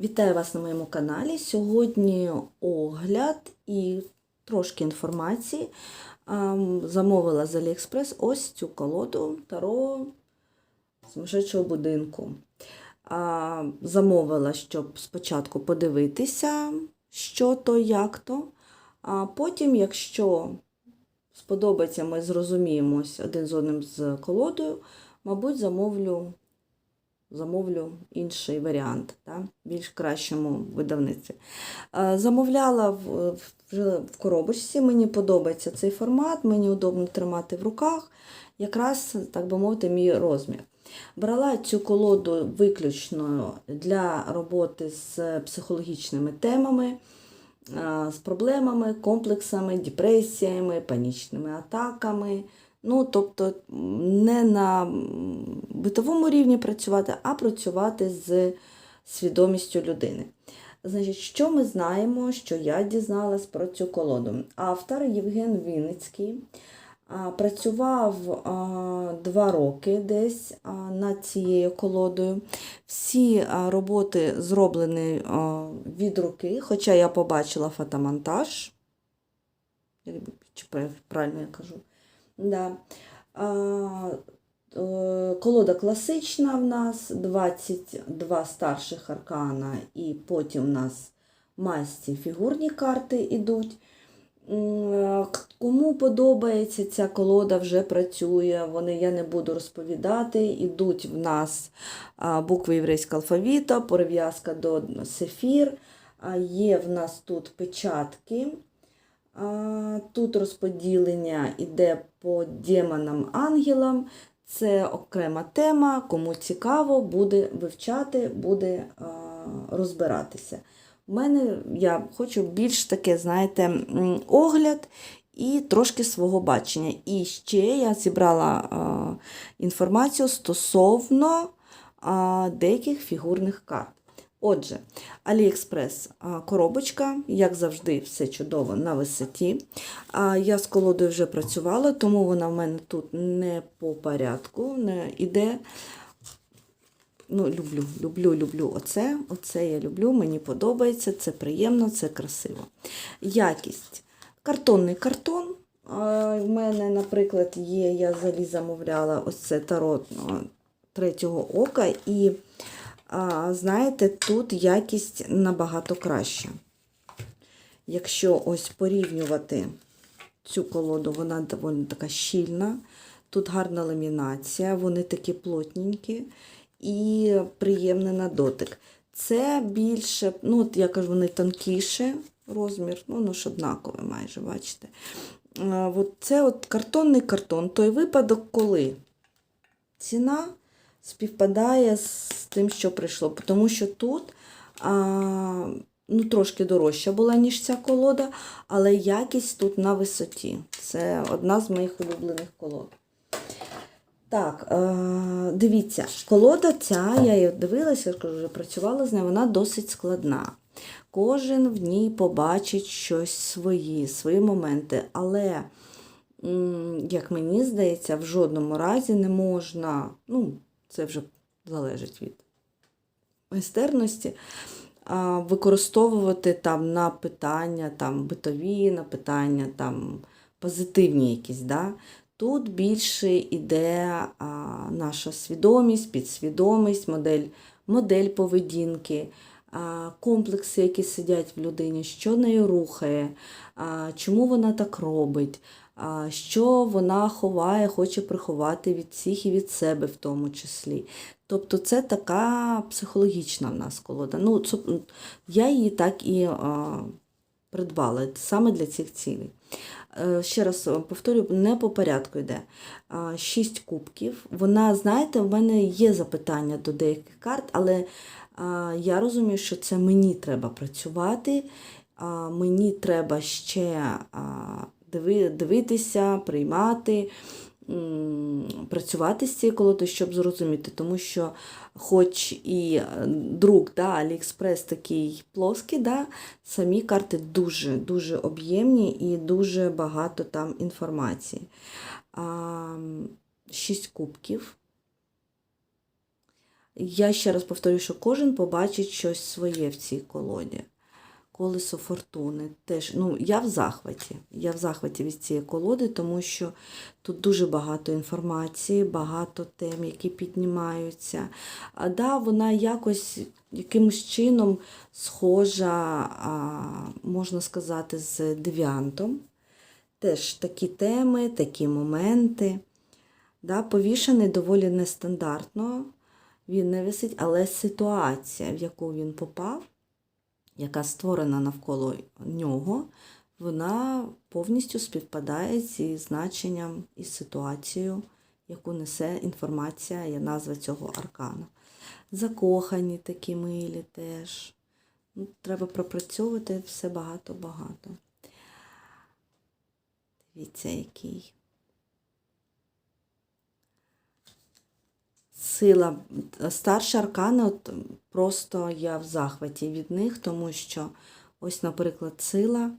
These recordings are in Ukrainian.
Вітаю вас на моєму каналі. Сьогодні огляд і трошки інформації. Замовила з Aliexpress ось цю колоду Таро сумасшедшого будинку. Замовила, щоб спочатку подивитися, що то, як то. А потім, якщо сподобається, ми зрозуміємось один з одним з колодою, мабуть, замовлю замовлю інший варіант, та, більш кращому видавниці. Е, Замовляла вже в коробочці, мені подобається цей формат, мені удобно тримати в руках, якраз, так би мовити, мій розмір. Брала цю колоду виключно для роботи з психологічними темами, е, з проблемами, комплексами, депресіями, панічними атаками. Ну, тобто не на битовому рівні працювати, а працювати з свідомістю людини. Значить, що ми знаємо, що я дізналась про цю колоду? Автор Євген Вінницький працював два роки десь над цією колодою. Всі роботи зроблені від руки, хоча я побачила фотомонтаж. Чи правильно я кажу? Да. А, е, колода класична в нас, 22 старших аркана, і потім в нас масті фігурні карти йдуть. Е, Кому подобається ця колода, вже працює. Вони я не буду розповідати. Ідуть в нас букви єврейського алфавіта, перев'язка до сефір. Є в нас тут печатки. Тут розподілення йде по демонам ангелам. Це окрема тема. Кому цікаво, буде вивчати, буде розбиратися. У мене я хочу більш таке, знаєте, огляд і трошки свого бачення. І ще я зібрала інформацію стосовно деяких фігурних карт. Отже, Aliexpress коробочка, як завжди, все чудово на висоті. Я з колодою вже працювала, тому вона в мене тут не по порядку, не іде. Ну, люблю, люблю, люблю оце. Оце я люблю, мені подобається, це приємно, це красиво. Якість. Картонний картон. В мене, наприклад, є, я взагалі замовляла ось це таро третього ока. І знаєте, тут якість набагато краща. Якщо ось порівнювати цю колоду, вона доволі така щільна. Тут гарна ламінація, вони такі плотненькі і приємний на дотик. Це більше, ну, от я кажу, вони тонкіше розмір, ну, воно ж однакове майже, бачите. От це от картонний картон. Той випадок, коли ціна співпадає з тим, що прийшло. Тому що тут а, ну, трошки дорожча була, ніж ця колода, але якість тут на висоті. Це одна з моїх улюблених колод. Так, е, дивіться, колода ця, я її дивилася, я кажу, вже працювала з нею, вона досить складна. Кожен в ній побачить щось свої, свої моменти. Але, як мені здається, в жодному разі не можна, ну, це вже залежить від майстерності, використовувати там на питання там, битові, на питання там, позитивні якісь. Да? Тут більше йде а, наша свідомість, підсвідомість, модель, модель поведінки, а, комплекси, які сидять в людині, що нею рухає, а, чому вона так робить, що вона ховає, хоче приховати від всіх і від себе в тому числі. Тобто це така психологічна в нас колода. Ну, я її так і придбала саме для цих цілей. Е, Ще раз е, повторю, не по порядку йде. Шість кубків. Вона, знаєте, в мене є запитання до деяких карт, але я розумію, що це мені треба працювати, мені треба ще дивитися, приймати, працювати з цією колодою, щоб зрозуміти. Тому що, хоч і е, друк, да, Аліекспрес такий плоский, да, самі карти дуже дуже об'ємні і дуже багато там інформації. Шість кубків. Я ще раз повторю, що кожен побачить щось своє в цій колоді. Колесо фортуни теж. Ну, я в захваті. Я в захваті від цієї колоди, тому що тут дуже багато інформації, багато тем, які піднімаються. А да, вона якось якимось чином схожа, можна сказати, з девіантом. Теж такі теми, такі моменти. Да, повішений доволі нестандартно. Він не висить, але ситуація, в яку він попав, яка створена навколо нього, вона повністю співпадає зі значенням і ситуацією, яку несе інформація, є назва цього аркану. Закохані такі милі теж. Ну, Треба пропрацьовувати все багато-багато. Дивіться, який. Сила старші аркани, от просто я в захваті від них, тому що ось, наприклад, сила.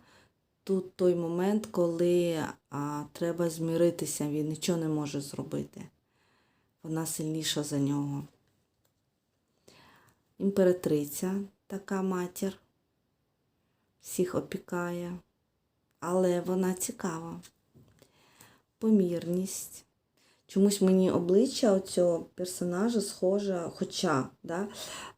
Тут той момент, коли а, треба зміритися, він нічого не може зробити. Вона сильніша за нього. Імператриця, така матір, всіх опікає, але вона цікава. Помірність. Чомусь мені обличчя цього персонажа схоже, хоча да,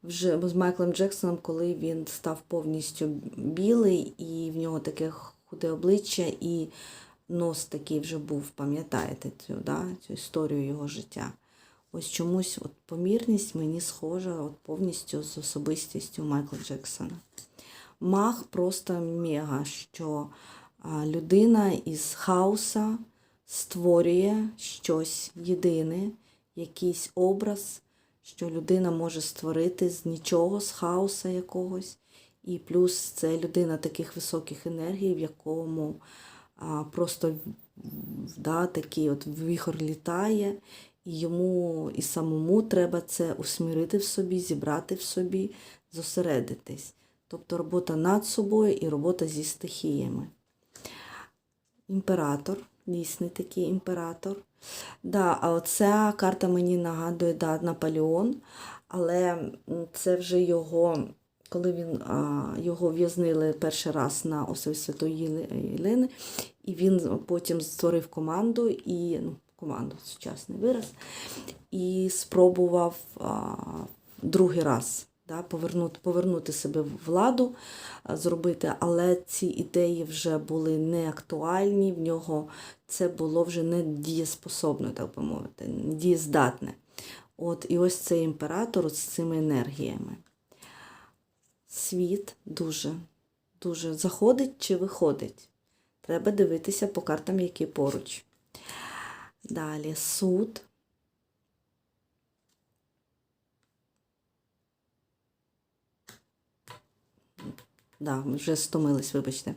вже з Майклом Джексоном, коли він став повністю білий, і в нього таке худе обличчя, і нос такий вже був, пам'ятаєте цю, да, цю історію його життя. Ось чомусь от помірність мені схожа от повністю з особистістю Майкла Джексона. Мах просто мега, що людина із хаоса створює щось єдине, якийсь образ, що людина може створити з нічого, з хаоса якогось. І плюс це людина таких високих енергій, в якому а, просто да, такий от віхор літає, і йому і самому треба це усмірити в собі, зібрати в собі, зосередитись. Тобто робота над собою і робота зі стихіями. Імператор, дійсний такий імператор. Да, а оця карта мені нагадує да, Наполеон, але це вже його, коли він а, його в'язнили перший раз на острові Святої Єлени, і він потім створив команду і ну, команду, сучасний вираз, і спробував а, другий раз да, повернути, повернути себе владу, зробити, але ці ідеї вже були не актуальні, в нього це було вже не дієспособне, так би мовити, не дієздатне. От, і ось цей імператор з цими енергіями. Світ дуже, дуже заходить чи виходить. Треба дивитися по картам, які поруч. Далі суд. Да, вже стомились, вибачте.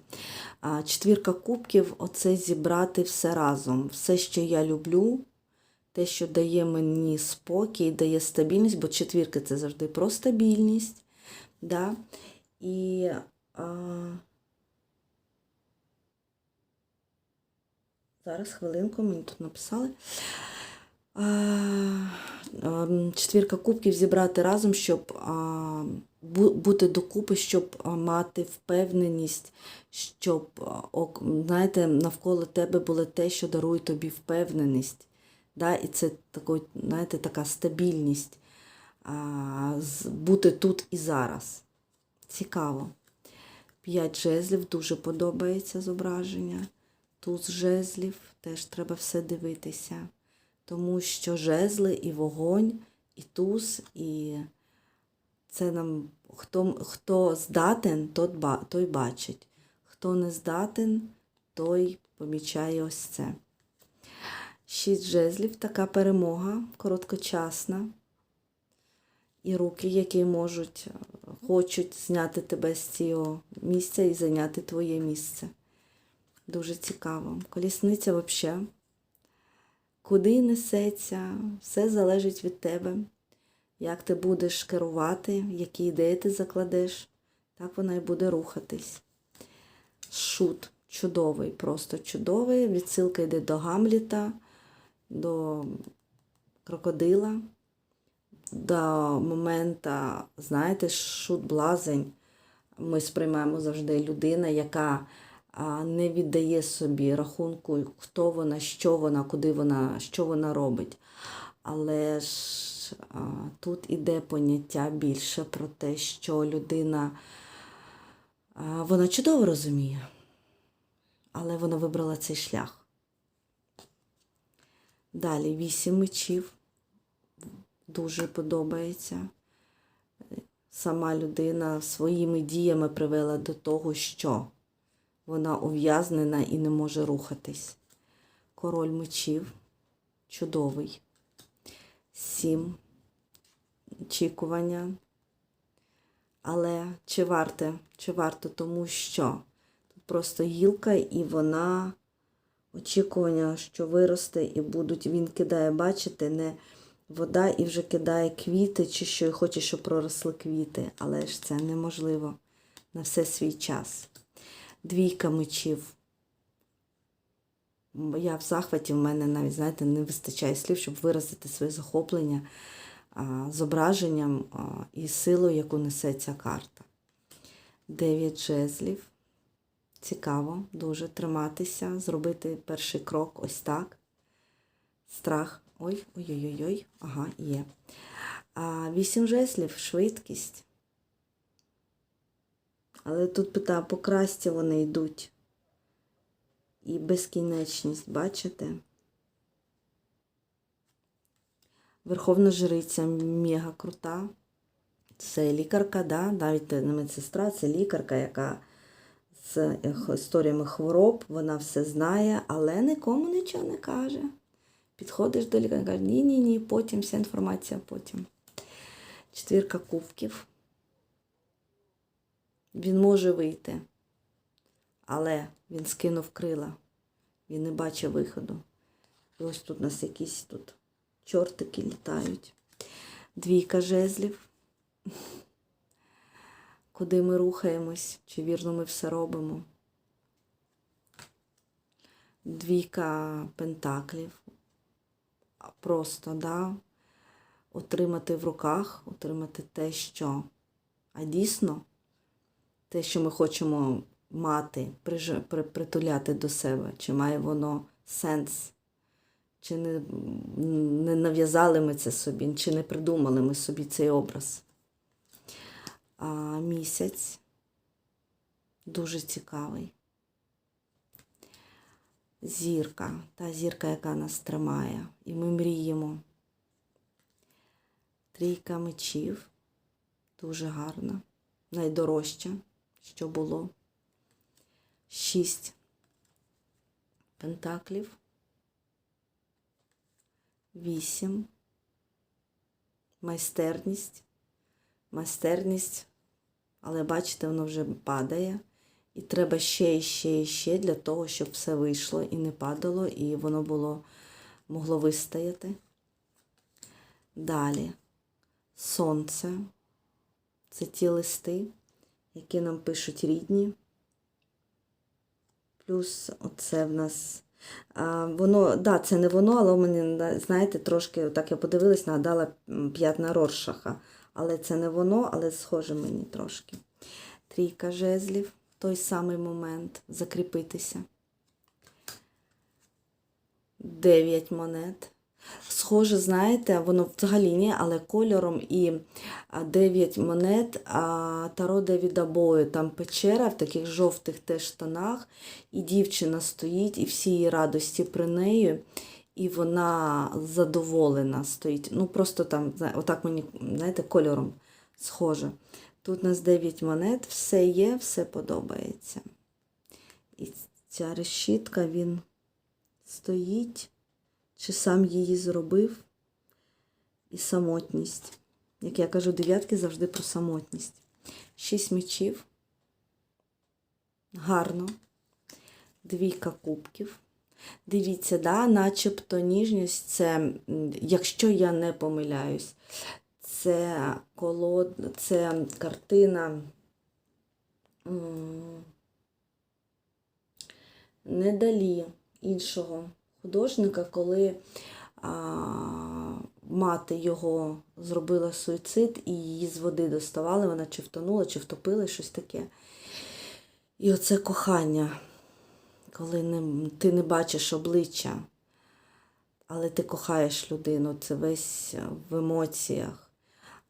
Четвірка кубків оце зібрати все разом. Все, що я люблю, те, що дає мені спокій, дає стабільність, бо четвірка це завжди про стабільність. Да? І а... зараз хвилинку мені тут написали. А, а, четвірка кубків зібрати разом, щоб а, бути докупи, щоб мати впевненість, щоб знаєте, навколо тебе було те, що дарує тобі впевненість. Да? І це тако, знаєте, така стабільність а, бути тут і зараз. Цікаво. П'ять жезлів дуже подобається зображення. Туз жезлів теж треба все дивитися. Тому що жезли і вогонь, і туз, і це нам хто, хто здатен, той бачить. Хто не здатен, той помічає ось це. Шість жезлів така перемога короткочасна. І руки, які можуть, хочуть зняти тебе з цього місця і зайняти твоє місце. Дуже цікаво. Колісниця взагалі. Куди несеться, все залежить від тебе. Як ти будеш керувати, які ідеї ти закладеш, так вона і буде рухатись. Шут чудовий, просто чудовий. Відсилка йде до Гамліта, до крокодила. до моменту, знаєте, шут блазень ми сприймаємо завжди людина, яка не віддає собі рахунку, хто вона, що вона, куди вона, що вона робить. Але ж тут іде поняття більше про те, що людина вона чудово розуміє, але вона вибрала цей шлях. Далі вісім мечів. Дуже подобається. Сама людина своїми діями привела до того, що вона ув'язнена і не може рухатись. Король мечів чудовий. Сім очікування. Але чи варте? Чи варто? Тому що тут просто гілка, і вона очікування, що виросте, і будуть. Він кидає, бачите, не вода і вже кидає квіти, чи що і хоче, щоб проросли квіти. Але ж це неможливо на все свій час. Двійка мечів. Я в захваті, в мене навіть, знаєте, не вистачає слів, щоб виразити своє захоплення зображенням і силою, яку несе ця карта. Дев'ять жезлів. Цікаво дуже триматися, зробити перший крок ось так. Страх. Ой, ой-ой-ой, ага, є. А вісім жезлів, швидкість. Але тут питаю, по красті вони йдуть. І безкінечність, бачите? Верховна жриця мега крута. Це лікарка, да? навіть не медсестра, це лікарка, яка з історіями хвороб, вона все знає, але нікому нічого не каже. Підходиш до лікаря, каже, ні-ні, ні, потім вся інформація потім. Четвірка кубків. Він може вийти, але він скинув крила. Він не бачив виходу. І ось тут у нас якісь тут чортики літають. Двійка жезлів. Куди ми рухаємось, чи вірно ми все робимо. Двійка пентаклів. Просто, да, отримати в руках, отримати те, що. А дійсно, те, що ми хочемо мати, притуляти до себе, чи має воно сенс, чи не, не нав'язали ми це собі, чи не придумали ми собі цей образ. А місяць дуже цікавий. Зірка, та зірка, яка нас тримає, і ми мріємо. Трійка мечів, дуже гарна, найдорожча, що було. Шість пентаклів. Вісім. Майстерність. Майстерність. Але бачите, воно вже падає. І треба ще і ще і ще для того, щоб все вийшло і не падало, і воно було могло вистояти. Далі сонце. Це ті листи, які нам пишуть рідні. Плюс оце в нас. А, воно, да, це не воно, але мені, знаєте, трошки, так я подивилась, нагадала п'ятна Роршаха. Але це не воно, але схоже мені трошки. Трійка жезлів, той самий момент закріпитися. Дев'ять монет. Схоже, знаєте, воно взагалі ні, але кольором і 9 монет, Таро Девіда Бою, там печера в таких жовтих теж тонах, і дівчина стоїть, і всі її радості при неї, і вона задоволена стоїть. Ну, просто там, отак мені, знаєте, кольором схоже. Тут у нас 9 монет, все є, все подобається. І ця решітка, він стоїть чи сам її зробив, і самотність. Як я кажу, дев'ятки завжди про самотність. Шість мечів. Гарно. Двійка кубків. Дивіться, да, начебто ніжність це, якщо я не помиляюсь, це колод, це картина. Не далі іншого художника, коли а, мати його зробила суїцид і її з води доставали, вона чи втонула, чи втопила, щось таке. І оце кохання, коли не, ти не бачиш обличчя, але ти кохаєш людину, це весь в емоціях.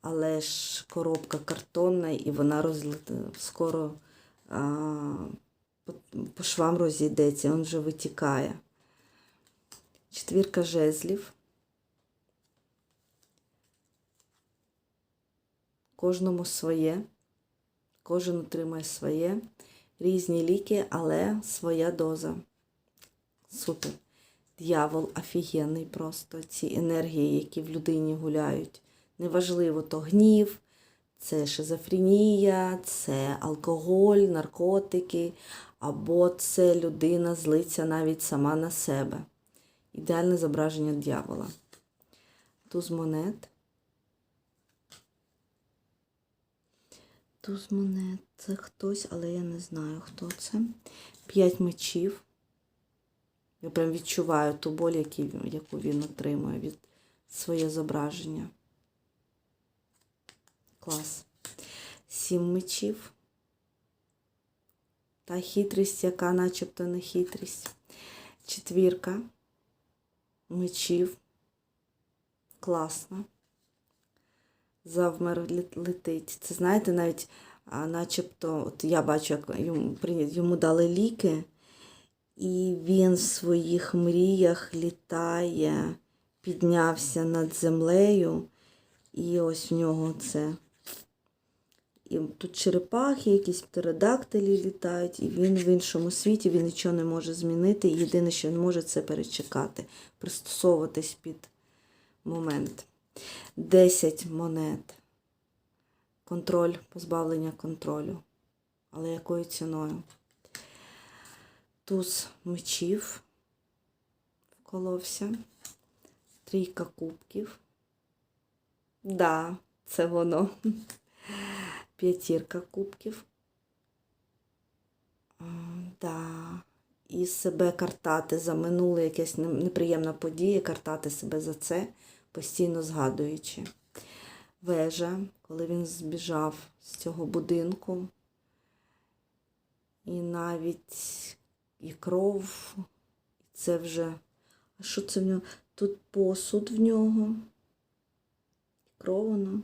Але ж коробка картонна, і вона розлет... скоро а, по швам розійдеться, він вже витікає. Четвірка жезлів. Кожному своє, кожен отримає своє. Різні ліки, але своя доза. Супер. Д'явол офігенний просто. Ці енергії, які в людині гуляють. Неважливо, то гнів, це шизофренія, це алкоголь, наркотики, або це людина злиться навіть сама на себе. Ідеальне зображення дьявола. Туз монет. Туз монет. Це хтось, але я не знаю, хто це. П'ять мечів. Я прям відчуваю ту боль, яку він отримує від своє зображення. Клас. Сім мечів. Та хитрість, яка начебто не хитрість. Четвірка мечів. Класно. Завмер летить. Це знаєте, навіть а, начебто, от я бачу, як йому, йому дали ліки, і він в своїх мріях літає, піднявся над землею, і ось в нього це. І тут черепахи, якісь птеродактилі літають, і він в іншому світі він нічого не може змінити. І єдине, що він може, це перечекати, пристосовуватись під момент. 10 монет. Контроль, позбавлення контролю. Але якою ціною? Туз мечів вколовся. Трійка кубків. Да, це воно. П'ятірка кубків. Да. І себе картати за минуле якась неприємна подія, картати себе за це, постійно згадуючи. Вежа, коли він збіжав з цього будинку. І навіть і кров, і це вже. А що це в нього? Тут посуд в нього. Кров воно.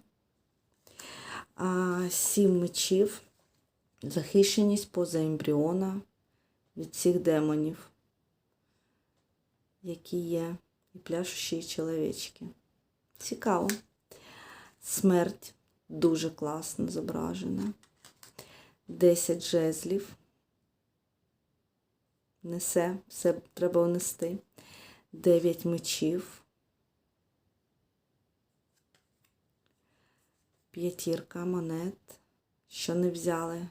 Сім мечів, захищеність поза ембріона від всіх демонів, які є, і пляшущі чоловічки. Цікаво. Смерть дуже класно зображена. Десять жезлів. Несе, все треба внести. Дев'ять мечів. П'ятірка монет. Що не взяли?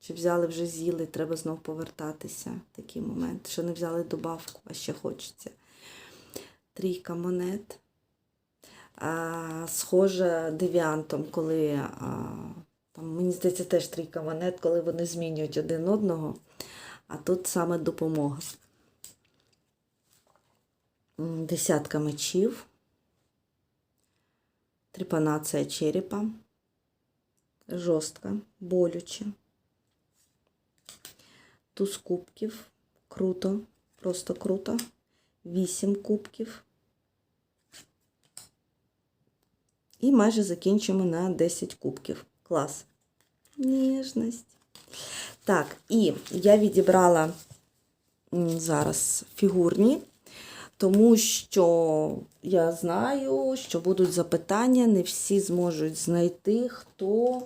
Чи взяли вже з'їли, треба знов повертатися. Такий момент. Що не взяли добавку, а ще хочеться. Трійка монет. А, схожа девіантом, коли а, там, мені здається, теж трійка монет, коли вони змінюють один одного. А тут саме допомога. Десятка мечів. Трепанація черепа. Жорстка, болюче. Туз кубків. Круто, просто круто. Вісім кубків. І майже закінчимо на 10 кубків. Клас. Ніжність. Так, і я відібрала зараз фігурні, тому що я знаю, що будуть запитання, не всі зможуть знайти, хто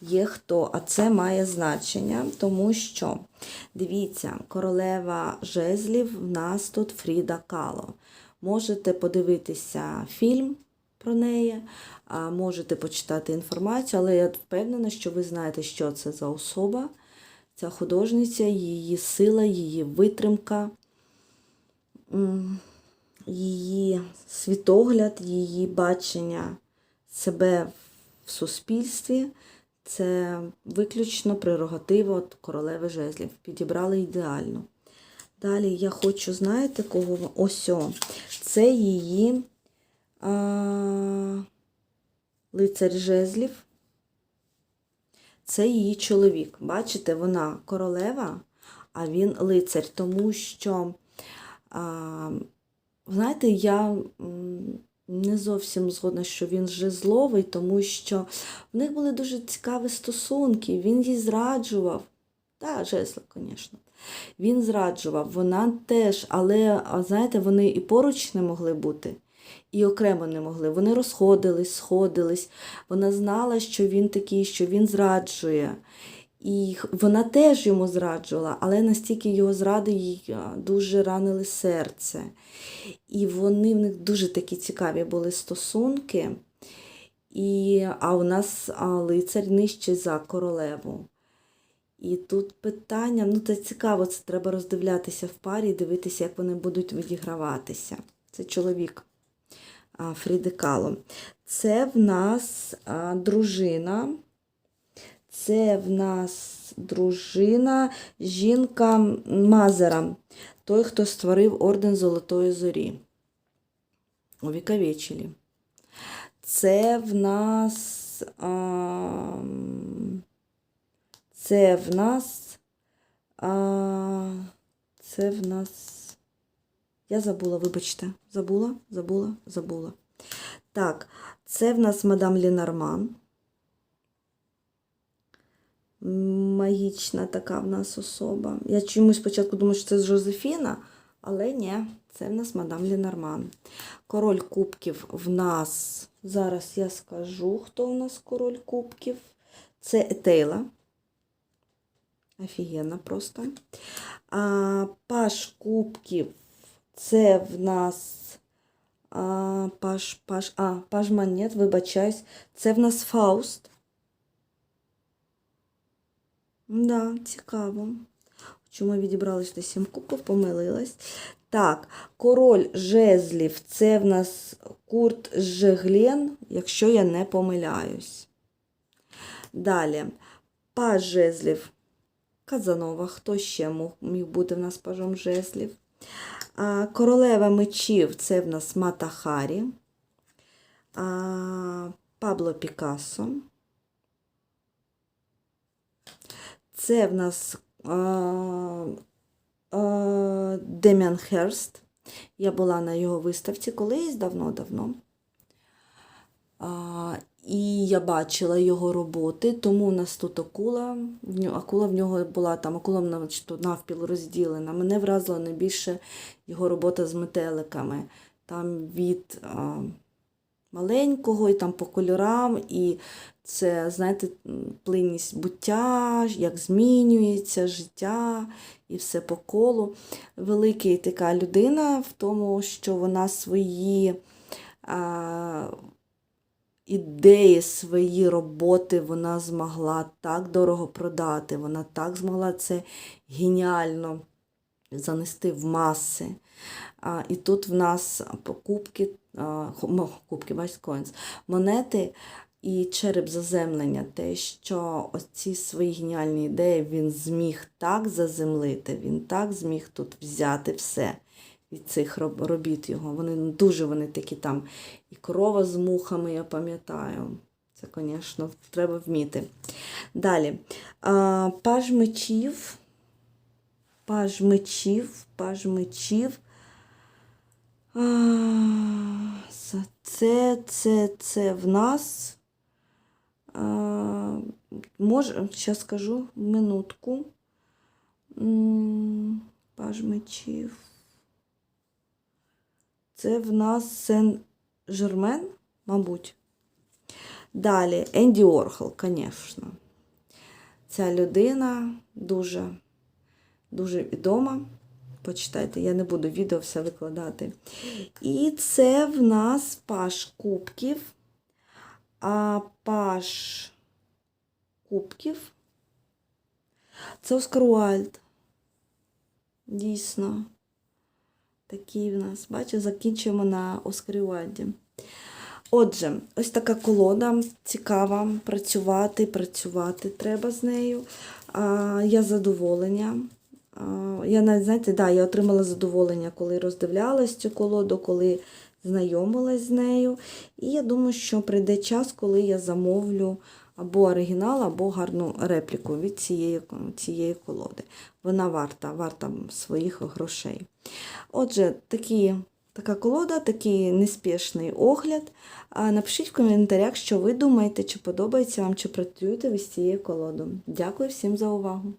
є хто. А це має значення, тому що, дивіться, королева жезлів в нас тут Фріда Кало. Можете подивитися фільм про неї, а можете почитати інформацію, але я впевнена, що ви знаєте, що це за особа, ця художниця, її сила, її витримка, її світогляд, її бачення себе в суспільстві. Це виключно прерогатива королеви жезлів. Підібрали ідеально. Далі я хочу, знаєте, кого? Ось. о. Це її а, лицар жезлів. Це її чоловік. Бачите, вона королева, а він лицар, тому що, а, знаєте, я не зовсім згодна, що він жезловий, тому що в них були дуже цікаві стосунки. Він їй зраджував. Так, жезло, звісно. Він зраджував, вона теж, але, знаєте, вони і поруч не могли бути, і окремо не могли. Вони розходились, сходились. Вона знала, що він такий, що він зраджує. І вона теж йому зраджувала, але настільки його зради їй дуже ранили серце. І вони в них дуже такі цікаві були стосунки. І, а у нас а, лицар нижче за королеву. І тут питання, ну це цікаво, це треба роздивлятися в парі дивитися, як вони будуть відіграватися. Це чоловік а, Фріди Кало. Це в нас а, дружина. Це в нас дружина, жінка Мазера, той, хто створив орден Золотої Зорі. У Увіковечили. Це в нас. А, це в нас. А, це в нас. Я забула, вибачте. Забула, забула, забула. Так, це в нас мадам Лінарман. Магічна така в нас особа. Я чомусь спочатку думала, що це Жозефіна, але ні, це в нас мадам Лінарман. Король кубків в нас. Зараз я скажу, хто у нас король кубків. Це Етейла. Офігенно просто. А, Паш кубків. Це в нас. А, паш, паш, а, паш монет, вибачаюсь. Це в нас Фауст. Да, цікаво. Чому я відібрала сюди сім кубків, помилилась. Так, король жезлів це в нас Курт Жеглен, якщо я не помиляюсь. Далі, паж жезлів Казанова. Хто ще міг бути в нас пажом жезлів? А, королева мечів це в нас Мата Харі. А, Пабло Пікассо. Це в нас Деміан Херст. Я була на його виставці колись давно-давно. І я бачила його роботи, тому у нас тут акула. Акула в нього була там, акула навпіл розділена. Мене вразила найбільше його робота з метеликами. Там від маленького і там по кольорам, і це, знаєте, плинність буття, як змінюється життя і все по колу. Великий така людина в тому, що вона свої а, ідеї, свої роботи вона змогла так дорого продати, вона так змогла це геніально занести в маси. А, і тут в нас покупки, кубки, бачите, монети і череп заземлення. Те, що оці свої геніальні ідеї він зміг так заземлити, він так зміг тут взяти все від цих робіт його. Вони дуже вони такі там. І корова з мухами, я пам'ятаю. Це, звісно, треба вміти. Далі. А, паж мечів. Паж мечів, паж мечів. Це, це, це в нас. Може, зараз скажу минутку. Паж мечів. Це в нас Сен-Жермен, мабуть. Далі Енді Орхол, звісно. Ця людина дуже, дуже відома. Почитайте, я не буду відео все викладати. І це в нас паш кубків. А паш кубків. Це Оскар Уальд. Дійсно. Такий в нас, бачите, закінчуємо на Оскарі Уальді. Отже, ось така колода цікава. Працювати, працювати треба з нею. Я задоволення. Я навіть, знаєте, да, я отримала задоволення, коли роздивлялась цю колоду, коли знайомилась з нею. І я думаю, що прийде час, коли я замовлю або оригінал, або гарну репліку від цієї, цієї колоди. Вона варта, варта своїх грошей. Отже, такі, така колода, такий неспішний огляд. Напишіть в коментарях, що ви думаєте, чи подобається вам, чи працюєте ви з цією колодою. Дякую всім за увагу!